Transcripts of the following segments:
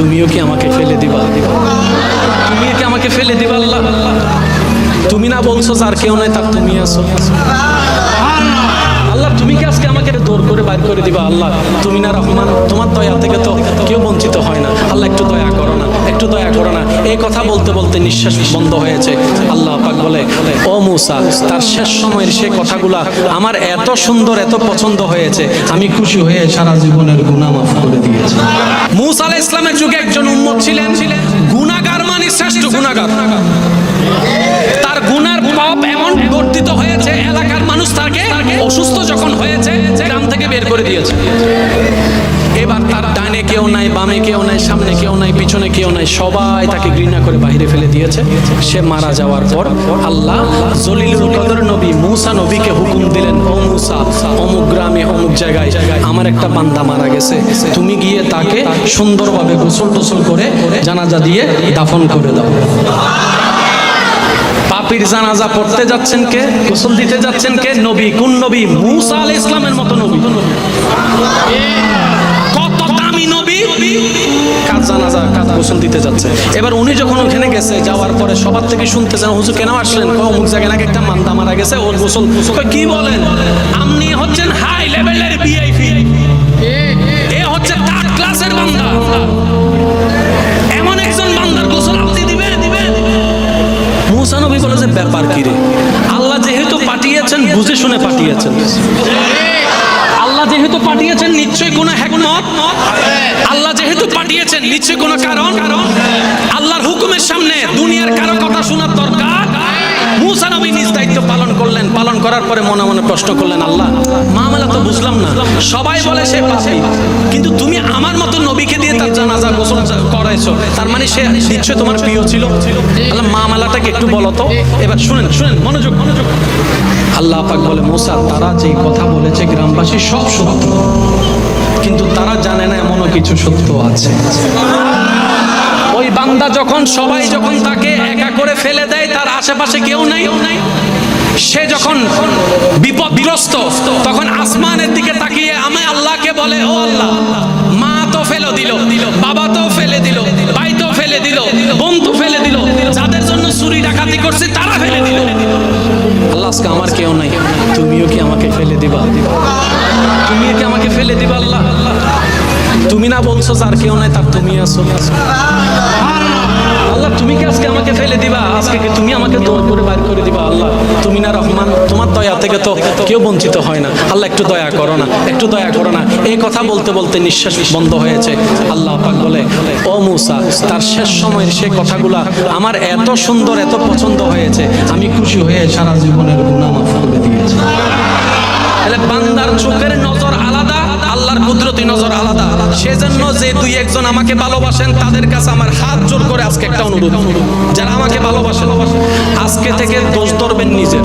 তুমিও কি আমাকে ফেলে দিবা? তুমিও কি আমাকে ফেলে দিবা আল্লাহ? তুমি না বলছো, যার কেউ নাই, তার তুমি আসো দৌড় করে বাইর করে দিবা, আল্লাহ, তুমি না রহমান তোমার দয়া থেকে তো কেউ বঞ্চিত হয় না। আল্লাহ, একটু দয়া করো না, একটু দয়া করো না। এই কথা বলতে বলতে নিঃশ্বাস বন্ধ হয়েছে। আল্লাহ পাক বলে, ও মুসা, তার শেষ সময়ের সে কথাগুলা আমার এত সুন্দর, এত পছন্দ হয়েছে, আমি খুশি হয়ে সারা জীবনের গুণা মাফ করে দিয়েছি। মুসা আলাইহিস ইসলামের যুগে একজন উম্মত ছিলেন। গুনাহগার মানে শ্রেষ্ঠ গুনাহগার। নাই, বামে কেউ নাই, সামনে কেউ নাই, পিছনে কেউ নাই, সবাই তাকে ঘৃণা করে বাইরে ফেলে দিয়েছে। সে মারা যাওয়ার পর আল্লাহ জলিলুল কদর নবী মুসা নবীকে হুকুম দিলেন, ও মুসা, অমুক গ্রামে, অমুক জায়গায় আমার একটা বান্দা মারা গেছে। তুমি গিয়ে তাকে সুন্দরভাবে গোসল টোসল করে জানাজা দিয়ে দাফন করে দাও। পাপির জানাজা পড়তে যাচ্ছেন কে? গোসল দিতে যাচ্ছেন কে? নবী, কোন নবী? মুসা আলাইহিস ইসলামের মতো নবী। জানাজা কাজ গোসল দিতে যাচ্ছে। এবার উনি যখন ওখানে গেছে, যাওয়ার পরে সবার থেকে শুনতেছেন, হুজুর, কেন আসলেন? অমুক জায়গায় নাকি একটা মান্দা মারা গেছে, ওর গোসল। কি বলেন? আপনি হচ্ছেন হাই লেভেলের ভিআইপি এ হচ্ছে ক্লাসের বান্দা। এমন একজন ব্যাপার কি রে? আল্লাহ যেহেতু পাঠিয়েছেন, বুঝে শুনে পাঠিয়েছেন। আল্লাহ যেহেতু পাঠিয়েছেন, নিশ্চয়ই কোনো হ্যাকমত আল্লাহ নিশ্চয়ই কোনো কারণ? আল্লাহর হুকুমের সামনে দুনিয়ার কারও কথা শোনার দরকার? মুসা নবী নিজ দায়িত্ব পালন করলেন। পালন করার পরে মনে মনে প্রশ্ন করলেন, আল্লাহ, মামলা তো বুঝলাম না। সবাই বলে সে পাপী কিন্তু তুমি আমার মতো নবীকে দিয়ে তার জানাজা গোসল করাইছো। তার মানে সে নিশ্চয় তোমার প্রিয় ছিল। আল্লাহ, মামলাটাকে একটু বলো তো। এবার শুনেন শুনেন, মনোযোগ মনোযোগ। আল্লাহ পাক বলে, মোসা, তারা যে কথা বলেছে গ্রামবাসী সব সত্য। কিন্তু তারা জানে না এমনও কিছু সত্য আছে। ওই বান্দা যখন সবাই যখন তাকে একা করে ফেলে দেয় তার আশেপাশে কেউ নাই। সে যখন বিপদগ্রস্ত তখন আসমানের দিকে তাকিয়ে আমি আল্লাহকে বলে ও আল্লাহ মা তো ফেলে দিল বাবা তো ফেলে দিল ভাই তো ফেলে দিল বন্ধু ফেলে দিল যাদের জন্য চুরি ডাকাতি করছে তারা ফেলে দিল। আল্লাহ আজকে আমার কেউ নাই তুমিও কি আমাকে ফেলে দিবা দিবা? তুমিও কি আমাকে ফেলে দিবা আল্লাহ? তুমি না বলছো যার কেউ নাই, তার তুমি আছো। আল্লাহ, তুমি কি আজকে আমাকে ফেলে দিবা? আজকে কি তুমি আমাকে দৌড় করে বাইর করে দিবা আল্লাহ? তুমি না রহমান, তোমার দয়া থেকে তো কেউ বঞ্চিত হয় না। আল্লাহ, একটু দয়া করো না, একটু দয়া করো না। এই কথা বলতে বলতে নিঃশ্বাস বন্ধ হয়েছে। আল্লাহ পাক বলে, ও মুসা, তার শেষ সময়ের সে কথাগুলা আমার এত সুন্দর, এত পছন্দ হয়েছে। আমি খুশি হয়ে সারা জীবনের গুণা মাফ করে দিয়েছি। তাহলে বান্দার চোখের নজর আলাদা, আল্লাহর কুদরতি নজর আলাদা। সেজন্য যে দুই একজন আমাকে ভালোবাসেন, তাদের কাছে আমার হাত জোর করে আজকে একটা অনুরোধ। যারা আমাকে ভালোবাসেন, আজকে থেকে দোষ ধরবেন নিজের।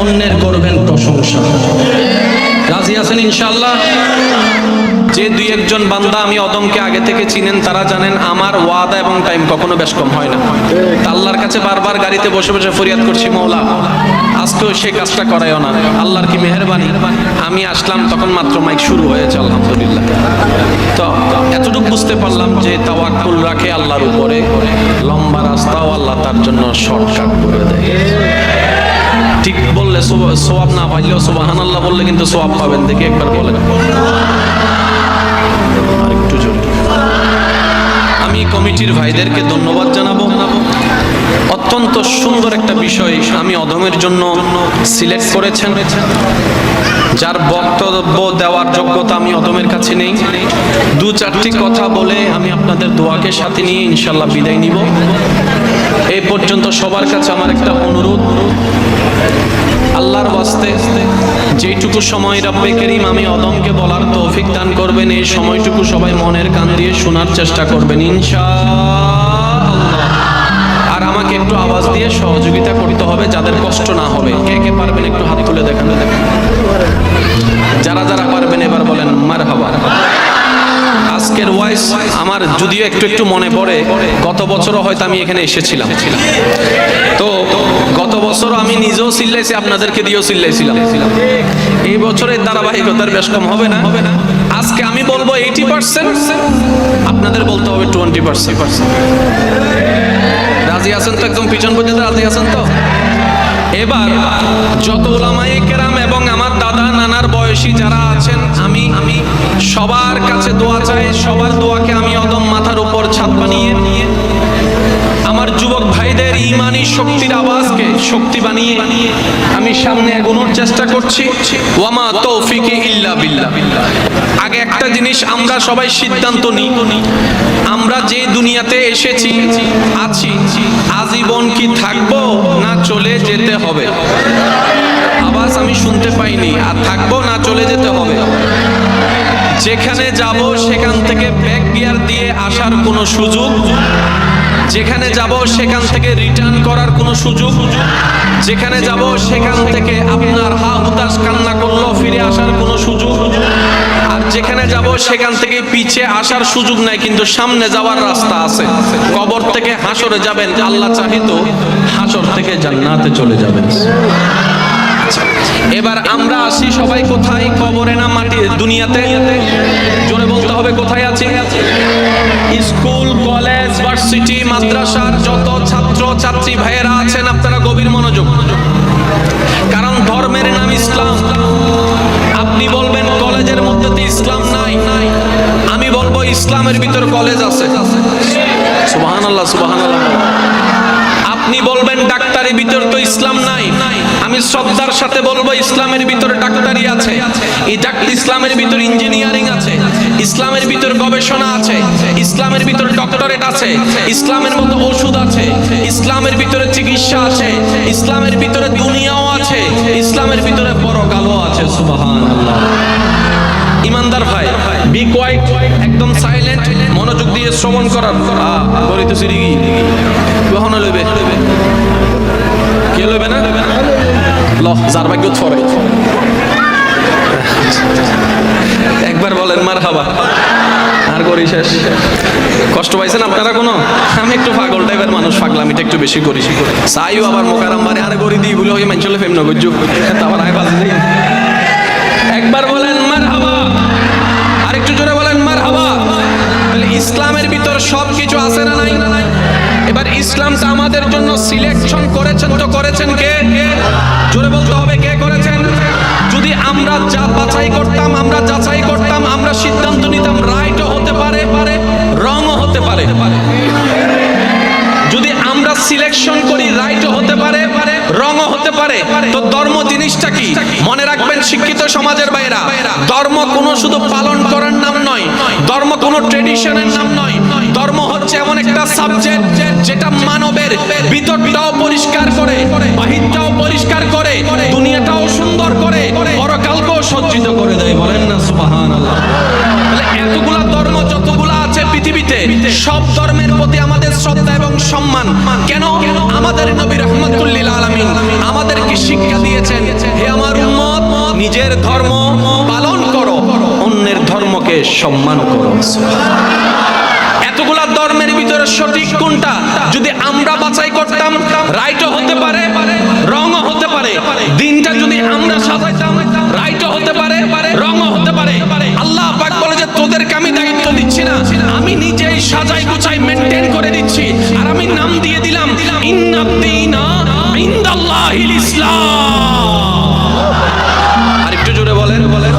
অন্যের করবেন প্রশংসা। রাজি আছেন ইনশাআল্লাহ? যে দুই একজন বান্দা আমি অদমকে আগে থেকে চিনেন, তারা জানেন আমার ওয়াদা এবং টাইম কখনো বেশ কম হয় না। আল্লাহর কাছে বারবার গাড়িতে বসে বসে ফরিয়াদ করছি, মৌলা আজকেও সে কাজটা করায়ও না। আল্লাহর কি মেহরবানি? আমি আসলাম, তখন মাত্র মাইক শুরু হয়েছে, আলহামদুলিল্লাহ। তো এতটুকু বুঝতে পারলাম যে তাওয়াক্কুল রাখে আল্লাহর উপরে, লম্বা রাস্তাও আল্লাহ তার জন্য শর্টকাট করে দেয়। ঠিক বললে সোয়াব না পাইলেও সোবাহান আল্লাহ বললে কিন্তু সোয়াব পাবেন, দেখে একবার বলেন। আরেকটু আমি কমিটির ভাইদেরকে ধন্যবাদ জানাব। অত্যন্ত সুন্দর একটা বিষয় আমি অধমের জন্য সিলেক্ট করেছেন। যার বক্তব্য দেওয়ার যোগ্যতা আমি অদমের কাছে নেই। দু চারটি কথা বলে আমি আপনাদের দোয়াকে সাথে নিয়ে ইনশাল্লাহ বিদায় নিব। এই পর্যন্ত সবার কাছে আমার একটা অনুরোধ। আল্লাহর ওয়াস্তে যেইটুকু সময় রাব্বে করিম আমি অদমকে বলার তৌফিক দান করবেন, এই সময়টুকু সবাই মনের কান দিয়ে শোনার চেষ্টা করবেন আমাকে একটু আওয়াজ দিয়ে সহযোগিতা করতে হবে, যাদের কষ্ট না হবে। কে কে পারবেন একটু হাত তুলে দেখান যারা যারা পারবেন এবার বলেন মার হাবার আজকের ওয়াইস আমার যদিও একটু একটু মনে পড়ে, গত বছরও হয়তো আমি এখানে এসেছিলাম। তো গত বছর আমি নিজেও চিল্লাইছি, আপনাদেরকে দিয়েও চিল্লাইছিলাম। এই বছরের ধারাবাহিকতার বেশ কম হবে না। আজকে আমি বলব এইটি পার্সেন্ট আপনাদের বলতে হবে টোয়েন্টি পার্সেন্ট রাজি আছেন তো একদম পিছন পর্যন্ত রাজি আছেন তো? এবার যত ওলামায়ে কেরাম এবং আমার দাদা নানার বয়সী যারা আছেন, আমি আমি সবার কাছে দোয়া চাই, সবার দোয়াকে আমি অদম মাথার উপর ছাপ বানিয়ে নিয়ে আমার যুবক ভাইদের ইমানি শক্তির আওয়াজকে শক্তি বানিয়ে আমি সামনে এগোনোর চেষ্টা করছি। ওয়ামা তৌফিকে ইল্লা বিল্লাহ। আগে একটা জিনিস আমরা সবাই সিদ্ধান্ত নিই। আমরা যে দুনিয়াতে এসেছি, আছি, আজীবন কি থাকব না চলে যেতে হবে? আওয়াজ আমি শুনতে পাইনি, আর থাকব না চলে যেতে হবে। যেখানে যাব সেখান থেকে ব্যাক গিয়ার দিয়ে আসার কোনো সুযোগ যেখানে যাব সেখান থেকে রিটার্ন করার কোনো সুযোগ। যেখানে যাব সেখান থেকে আপনার হা হুতাশ কান্না করল, ফিরে আসার কোনো সুযোগ। আর যেখানে যাব সেখান থেকে পিছে আসার সুযোগ নাই, কিন্তু সামনে যাওয়ার রাস্তা আছে। কবর থেকে হাসরে যাবেন, আল্লাহ চাহিত হাসর থেকে জান্নাতে চলে যাবেন। এবার আমরা আসি, সবাই কোথায়? কবরে না মাটি দুনিয়াতে? জোরে বলতে হবে, কোথায় আছি? স্কুল, কলেজ, ভার্সিটি, মাদ্রাসার যত ছাত্র, ছাত্রী, ভাইয়েরা আছেন, আপনারা গভীর মনোযোগ। কারণ ধর্মের নাম ইসলাম। আপনি বলবেন, কলেজের মধ্যে তো ইসলাম নাই। নাই আমি বলব, ইসলামের ভিতর কলেজ আছে। সুবাহান আল্লাহ সুবাহান আল্লাহ আপনি বলবেন, ডাক্তারের ভিতর তো ইসলাম নাই নাই। আমি শ্রদ্ধার সাথে বলব, ইসলামের ভিতরে ডাক্তারি আছে। ইসলামের ভিতর ইঞ্জিনিয়ারিং আছে। ইসলামের ভিতর গবেষণা আছে। ইসলামের ভিতর ডক্টরেট আছে। ইসলামের মতো ওষুধ আছে। ইসলামের ভিতরে চিকিৎসা আছে। ইসলামের ভিতরে দুনিয়াও আছে। ইসলামের ভিতরে পরকালও আছে সুবহান ইমানদার ভাই বি কোয়াইট একদম সাইলেন্ট মনোযোগ দিয়ে শ্রবণ করার করি তো সিরিগি কখনো লইবে? ল যার ভাগ্য ছড়ে একবার বলেন মার হাবা আর করি শেষ। কষ্ট পাইছেন আপনারা কোনো? আমি একটু পাগল টাইপের মানুষ, পাগলামিটা একটু বেশি করি। চাইও আবার মোকারাম মারে আর করি দিই বলে ওই মানুষ ফেম নগর তারপর আয় বাজে দিই একবার বলেন মার হাবা আর একটু জোরে বলেন মার হাবা ইসলামের ভিতর সব ইসলামটা আমাদের জন্য সিলেকশন করেছেন তো করেছেন কে? জোরে বলতে হবে কে করেছেন? যদি আমরা যা বাছাই করতাম, আমরা যাচাই করতাম, আমরা সিদ্ধান্ত নিতাম রাইটও হতে পারে পারে রংও হতে পারে। যদি আমরা সিলেকশন করি রাইটও হতে পারে রংও হতে পারে, তো ধর্ম জিনিসটা কি? মনে রাখবেন, শিক্ষিত সমাজের বাইরা, ধর্ম কোনো শুধু পালন করার নাম নয়, ধর্ম কোনো ট্রেডিশনের নাম নয় ধর্ম হচ্ছে এমন একটা সাবজেক্ট যেটা মানবের ভিতরটাও পরিষ্কার করে, বাহিরটাও পরিষ্কার করে, দুনিয়াটাও সুন্দর করে, পরকালকেও সজ্জিত করে দেয়, বলেন না সুবহানাল্লাহ। তাহলে এতগুলা ধর্ম, যতগুলা আছে পৃথিবীতে, সব ধর্মের প্রতি আমাদের শ্রদ্ধা এবং সম্মান। কেন? আমাদের নবী রহমতুল্লিল আলামিন আমাদেরকে শিক্ষা দিয়েছেন, হে আমার উম্মত, নিজের ধর্ম পালন করো, অন্যের ধর্মকে সম্মান করো। ধর্মের ভিতরে সঠিক কোনটা? যদি আমরা বাছাই করতাম, রাইটও হতে পারে রংও হতে পারে। দিনটা যদি আমরা সাজাইতাম, রাইটও হতে পারে রংও হতে পারে। আল্লাহ পাক বলে যে, তোদেরকে আমি দায়িত্ব দিচ্ছি না। আমি নিজেই সাজাই গুছাই মেনটেন করে দিচ্ছি। আর আমি নাম দিয়ে দিলাম ইন্নাদ্দিনা ইনদাল্লাহিল ইসলাম। আর একটু জোরে বলেন। বলেন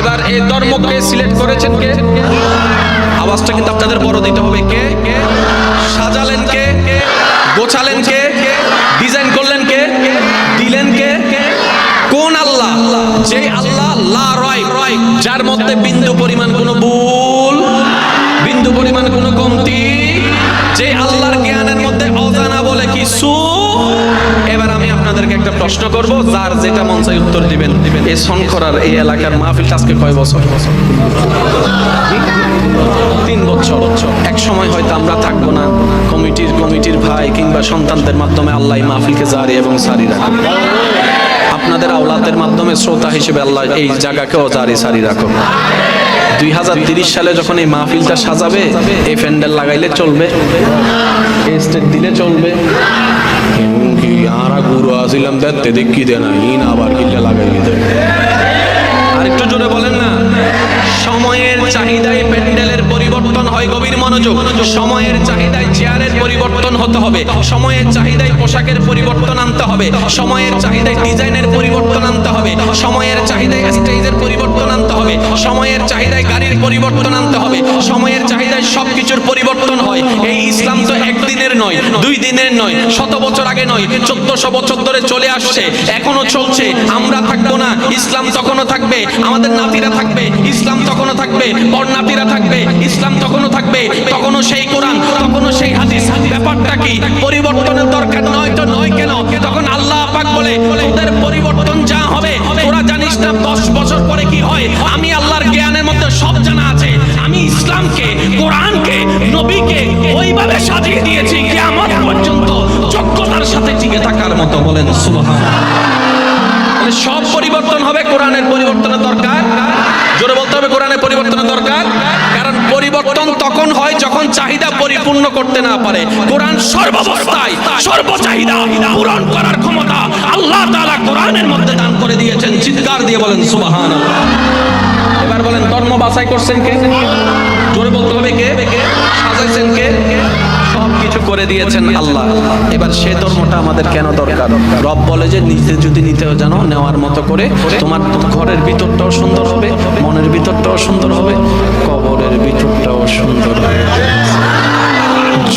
এবার এই ধর্মকে সিলেক্ট করেছেন কে? আওয়াজটা কিন্তু আপনাদের বড় দিতে হবে। কে? সাজালেন কে? গোছালেন কে? ডিজাইন করলেন কে? দিলেন কে? কোন আল্লাহ? যে আল্লাহ, লা রয় যার মধ্যে বিন্দু পরিমাণ কোনো ভুল, বিন্দু পরিমাণ কোনো কমতি যে আল্লাহর জ্ঞানের মধ্যে অজানা বলে কিছু, এবার আমি আপনাদেরকে একটা প্রশ্ন করব, যার যেটা মন চাই উত্তর দিবেন। এই শঙ্করার এই এলাকার মাহফিল আজকে কয় বছর? তিন বছর এক সময় হয়তো আমরা থাকব না। কমিটির কমিটির ভাই কিংবা সন্তানদের মাধ্যমে আল্লাহ মাহফিলকে জারি এবং সারি রাখবে আপনাদের আওলাদের মাধ্যমে শ্রোতা হিসেবে আল্লাহ এই জায়গাকেও জারি সারি রাখো দুই হাজার তিরিশ সালে যখন এই মাহফিলটা সাজাবে এই প্যান্ডেল লাগাইলে চলবে। স্টেজ দিলে চলবে। কি আরা গুরু আসিলাম দেখতে দেখি দে না ইন আবার কিল্লা লাগাই আর একটু জোরে বলেন না। সময়ের চাহিদায় প্যান্ডেলের পরিবর্তন হয় গভীর মনোযোগ। সময়ের চাহিদায় চেয়ারের পরিবর্তন হতে হবে। সময়ের চাহিদায় পোশাকের পরিবর্তন আনতে হবে। সময়ের চাহিদায় ডিজাইনের পরিবর্তন আনতে হবে। সময়ের চাহিদায় স্টেজের পরিবর্তন আনতে হবে। সময়ের চাহিদায় গাড়ির পরিবর্তন আনতে হবে। সময়ের চাহিদায় সবকিছুর পরিবর্তন হয়। এই ইসলাম তো একদিনের নয়, দুই দিনের নয়, শত বছর আগে নয়, চোদ্দশো বছর ধরে চলে আসছে, এখনও চলছে। আমরা থাকব না, ইসলাম তখনও থাকবে। আমাদের নাতিরা থাকবে, ইসলাম তখনও থাকবে বর্ণাতিরা থাকবে। ইসলাম তখনও থাকবে, তখনও সেই কোরআন, তখনও সেই হাদিস। ব্যাপারটা কি? পরিবর্তনের দরকার নয় তো নয় কেন? তখন আল্লাহ পাক বলে, তোদের পরিবর্তন যা হবে, তোরা জানিস না দশ বছর পরে কি হয়? আমি আল্লাহর জ্ঞানের মধ্যে সব জানা আছে। আমি ইসলামকে, কোরআনকে, নবীকে ওইভাবে সাজিয়ে দিয়েছি, কিয়ামত পর্যন্ত যোগ্যতার সাথে টিকে থাকার মতো। বলেন সুবহান সব পরিবর্তন হবে, কোরআনের পরিবর্তনের দরকার? জোরে বলতে হবে, কোরআনের পরিবর্তনের দরকার? পরিবর্তন তখন হয় যখন চাহিদা পরিপূর্ণ করতে না পারে। কোরআন সর্বাবস্থায় সর্ব চাহিদা পূরণ করার ক্ষমতা আল্লাহ তাআলা কোরআনের মধ্যে দান করে দিয়েছেন। চিৎকার দিয়ে বলেন সুবহান এবার বলেন, ধর্ম বাছাই করছেন কে? আমাদের কেন দরকার? রব বলে যে নিতে যদি নিতেও জানো, নেওয়ার মতো করে তোমার ঘরের ভিতরটাও সুন্দর হবে, মনের ভিতরটাও সুন্দর হবে, কবরের ভিতরটাও সুন্দর হবে।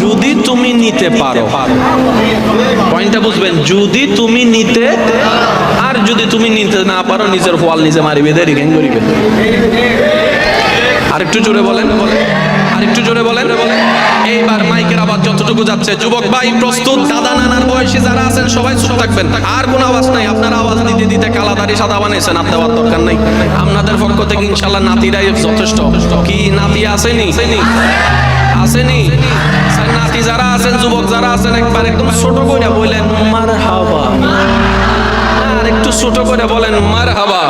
যদি তুমি নিতে পারো, পয়েন্টটা বুঝবেন, যদি তুমি নিতে, আর যদি তুমি নিতে না পারো, নিজের ফল নিজে মারিবে দেরি ঘ্যাং করিবে আরেকটু জোরে বলেন, আরেকটু জোরে বলেন। এইবার মাইকের আবার যতটুকু যাচ্ছে, যুবক ভাই, প্রস্তুত, দাদা, নানার বয়সী সবাই চুপ থাকবেন। আর কোনো আওয়াজ নাই। আপনার আওয়াজ দিতে দিতে কালাদারি সাদা বানাইছেন, আর দেওয়ার দরকার নাই। আপনাদের পক্ষ থেকে ইনশাল্লাহ নাতিরাই যথেষ্ট। কি নাতি আসেনি? আসেনি? নাতি যারা আছেন, যুবক যারা আছেন, একবার একদম ছোট করে বললেন মার হাওয়া আর একটু ছোট করে বলেন মার হাবা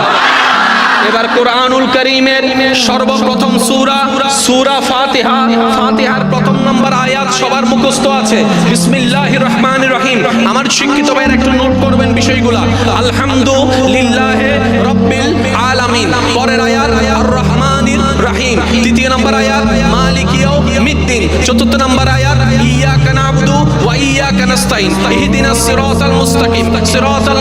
এবার কোরআনুল করিমের সর্বপ্রথম সূরা সূরা ফাতিহা। ফাতিহার প্রথম নম্বর আয়াত সবার মুখস্থ আছে। বিসমিল্লাহির রহমানির রহিম। আমার শিক্ষিত ভাইয়ের একটু নোট করবেন বিষয়গুলা। আলহামদুলিল্লাহ রব্বিল আলামিন। পরের আয়াত আর রহিম। নম্বর আয়াত চতুর্থ নম্বর আয়াত, ইয়াকা নাবদু ওয়া ইয়াকা নাস্তাইন ইহদিনাস সিরাতাল মুস্তাকিম। সিরাতাল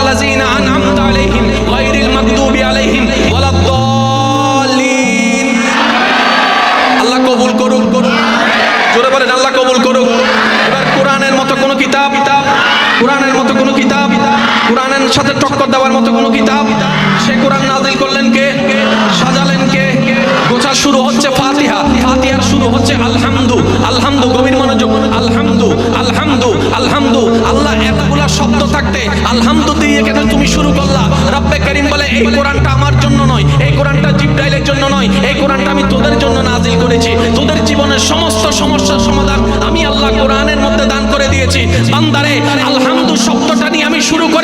দেওয়ার মতো কোনো কিতাব? সে কোরআন নাজিল করলেন কে? সাজালেন কে? গোছা শুরু হচ্ছে ফাতিহা। ফাতিহার শুরু হচ্ছে আলহামদু। আলহামদু, গভীর মনোযোগ। আলহামদু আলহামদু আলহামদু। আল্লাহ এতগুলা শব্দ থাকতে আলহামদু দিয়ে কেন তুমি শুরু করলা। রব্বে করিম বলে, এই কোরআনটা আমার জন্য নয়। এই কোরআনটা জিব্রাইলের জন্য নয়। এই কোরআনটা আমি তোদের জন্য নাজিল করেছি। তোদের জীবনের সমস্ত সমস্যার সমাধান আমি আল্লাহ কোরআনের মধ্যে দান করে দিয়েছি। বান্দারে, আলহামদু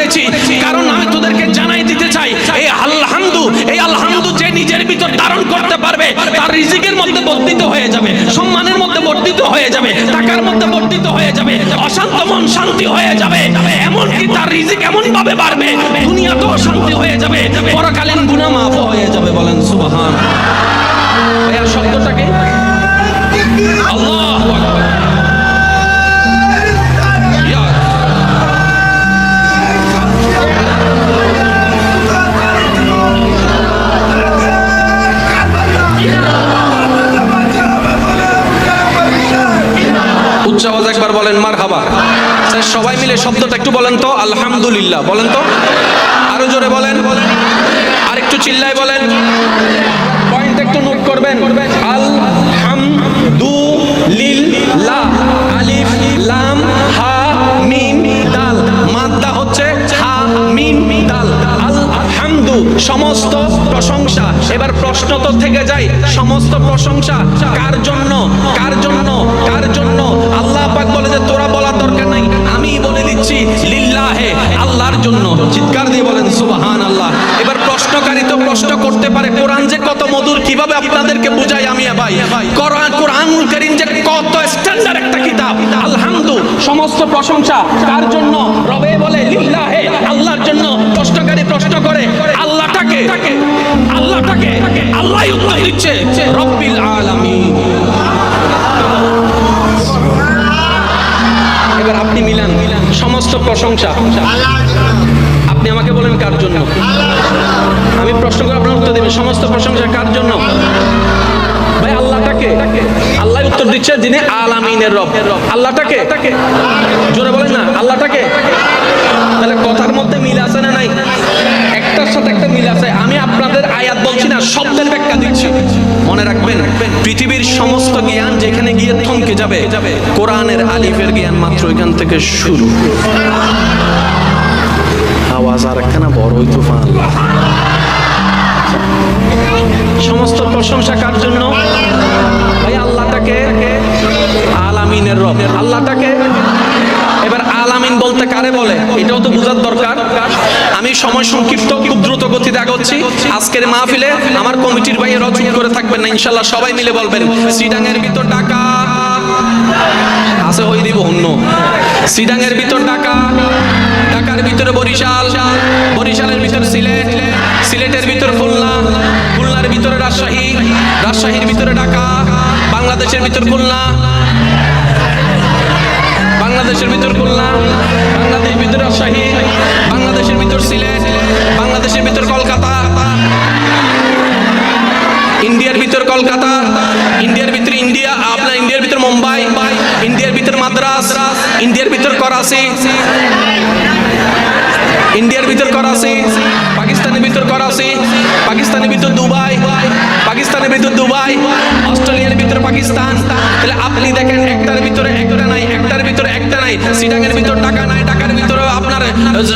করেছি। কারণ আমি তোদেরকে জানাই দিতে চাই, এই আলহামদু এই আলহামদু যে নিজের ভিতর ধারণ করতে পারবে, তার রিজিকের মধ্যে বর্ধিত হয়ে যাবে, সম্মানের মধ্যে বর্ধিত হয়ে যাবে, টাকার মধ্যে বর্ধিত হয়ে যাবে, অশান্ত মন শান্তি হয়ে যাবে, এমনকি তার রিজিক এমন ভাবে বাড়বে দুনিয়া তো অশান্তি হয়ে যাবে, পরকালীন গুনাহ মাফ হয়ে যাবে, বলেন সুবহান। ভাইয়া শব্দটাকে আল্লাহু বলেন মার হাবা সবাই মিলে শব্দটা একটু বলেন তো, আলহামদুলিল্লাহ। বলেন তো। আরও জোরে বলেন। আর একটু চিল্লায় বলেন। সমস্ত প্রশংসা কার জন্য? রবে বলে, লিল্লাহে, আল্লাহর জন্য প্রশ্নকারী প্রশ্ন করে। আল্লাহটাকে আল্লাহটাকে আল্লাহ উত্তর দিচ্ছে। রব্বিল আলামিন। এবার আপনি মিলান সমস্ত প্রশংসা। আপনি আমাকে বলেন কার জন্য? আমি প্রশ্ন করে আপনার উত্তর দেবেন সমস্ত প্রশংসা কার জন্য? আল্লাহ উত্তর দিচ্ছে যিনি আলামিনের রব। আল্লাহটাকে? জোরে বলেন না, আল্লাহটাকে? তাহলে কথার মধ্যে মিল আছে না নাই? একটার সাথে একটা মিল আছে। আমি আপনাদের আয়াত বলছি না, শব্দের ব্যাখ্যা দিচ্ছি। মনে রাখবেন, পৃথিবীর সমস্ত জ্ঞান যেখানে গিয়ে থমকে যাবে, কোরআনের আলিফের জ্ঞান মাত্র এখান থেকে শুরু। আওয়াজ আর একখানা বড় হইতো আল্লাহ সমস্ত প্রশংসা কার জন্য? ভাই, আল্লাহটাকে আলামিনের রব। আল্লাহটাকে? এবার আলামিন বলতে কারে বলে? এটাও তো বোঝার দরকার। আমি সময় সংক্ষিপ্ত, খুব দ্রুত গতিতে আগাচ্ছি। আজকের মাহফিলে আমার কমিটির ভাইয়ের চুপ করে থাকবেন না ইনশাল্লাহ সবাই মিলে বলবেন সিডাঙ্গের ভিতর টাকা আছে হই দিব অন্য। সিডাঙ্গের ভিতর ঢাকা ঢাকার ভিতরে বরিশাল। বরিশালের রাজশাহী রাজশাহীর ভিতরে ঢাকা, বাংলাদেশের ভিতর খুলনা। বাংলাদেশের ভিতর খুলনা, বাংলাদেশের ভিতর রাজশাহী, বাংলাদেশের ভিতর সিলেট, বাংলাদেশের ভিতর কলকাতা। ইন্ডিয়ার ভিতর কলকাতা, ইন্ডিয়ার ভিতর ইন্ডিয়া আপনার ইন্ডিয়ার ভিতর মুম্বাই, ইন্ডিয়ার ভিতর মাদ্রাস, ইন্ডিয়ার ভিতর করাচি। ইন্ডিয়ার ভিতর করাচি পাকিস্তানের ভিতর করাচি পাকিস্তানের ভিতর দুবাই, পাকিস্তানের ভিতর দুবাই, অস্ট্রেলিয়ার ভিতর পাকিস্তান। তাহলে আপনি দেখেন একটার ভিতরে একটা নাই, একটার ভিতরে একটা নাই সিটাঙের ভিতর টাকা নাই টাকার ভিতরে আপনার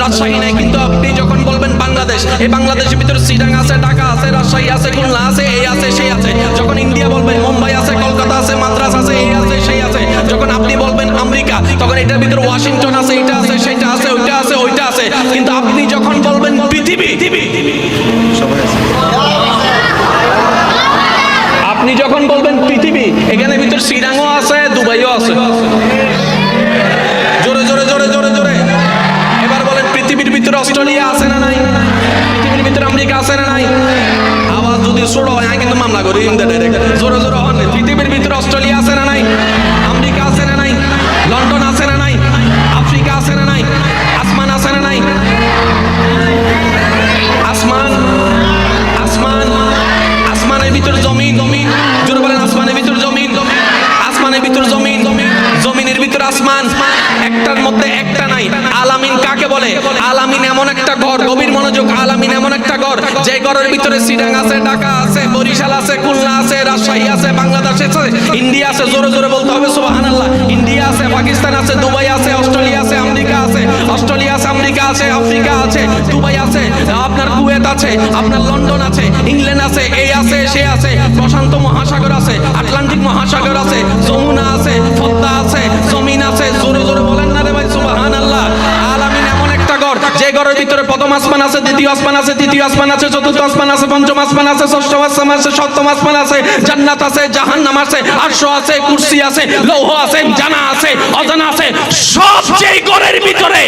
রাজশাহী নাই। কিন্তু আপনি যখন বলবেন বাংলাদেশ, এই বাংলাদেশের ভিতরে সিটাং আছে, ঢাকা আছে, রাজশাহী আছে, খুলনা আছে, এই আছে, সেই আছে। যখন ইন্ডিয়া বলবেন, মুম্বাই আছে, কলকাতা আছে, মাদ্রাস আছে, এই আছে, সেই আছে। যখন আপনি বলবেন আমেরিকা, তখন এটার ভিতরে ওয়াশিংটন আছে, এটা আছে, সেটা আছে, ওইটা আছে ওইটা আছে। কিন্তু আপনি যখন বলবেন পৃথিবী, আপনি যখন বলবেন পৃথিবী, এখানে ভিতর শ্রীরাঙ্গও আছে, দুবাইও আছে। জোরে জোরে জোরে জোরে জোরে। এবার বলেন, পৃথিবীর ভিতরে অস্ট্রেলিয়া আছে না নাই? পৃথিবীর ভিতরে আমেরিকা আছে না নাই? আওয়াজ যদি ছোট হয়, কিন্তু মামলা করি ইন জোরে জোরে, হন। পৃথিবীর ভিতরে অস্ট্রেলিয়া আছে আসমানের আসমান, একটার মধ্যে একটা নাই। আলামিন কাকে বলে? আলামিন এমন একটা ঘর, গভীর মনোযোগ, আলামিন এমন একটা ঘর। যে ঘরের ভিতরে সিডাং আছে, ঢাকা আছে, বরিশাল আছে, খুলনা আছে, রাজশাহী আছে, বাংলাদেশ আছে, ইন্ডিয়া আছে, জোরে জোরে বলতে হবে, সুবহানাল্লাহ। ইন্ডিয়া আছে, পাকিস্তান আছে, দুবাই আছে, অস্ট্রেলিয়া আছে, আমেরিকা আছে, অস্ট্রেলিয়া আছে, আমেরিকা আছে, আফ্রিকা আছে, দুবাই আছে, আপনার কুয়েত আছে, আপনার লন্ডন আছে, ইংল্যান্ড আছে এই আছে, সে আছে, প্রশান্ত মহাসাগর আছে, আটলান্টিক মহাসাগর আছে, যমুনা আছে পদ্মা আছে আছে জোরে জোরে বলেন না রে ভাই সুবাহান আল্লাহ আলামিন এমন একটা ঘর, যে ঘরের ভিতরে প্রথম আসমান আছে, দ্বিতীয় আসমান আছে, তৃতীয় আসমান আছে, চতুর্থ আসমান আছে, পঞ্চম আসমান আছে, ষষ্ঠ আসমান আছে, সপ্তম আসমান আছে, জান্নাত আছে, জাহান্নাম আছে, আরশ আছে, কুরসি আছে, লৌহ আছে, জানা আছে, অজানা আছে। সব যেই ঘরের ভিতরে,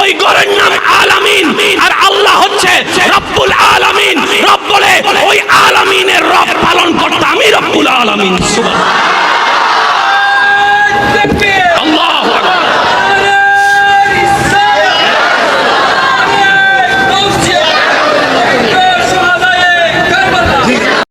ওই ঘরের নাম আলামিন। আর আল্লাহ হচ্ছে রব্বুল আলামিন। রব বলে, ওই আলামিনের রব পালন করতে আমি রব্বুল আলামিন। সুবহান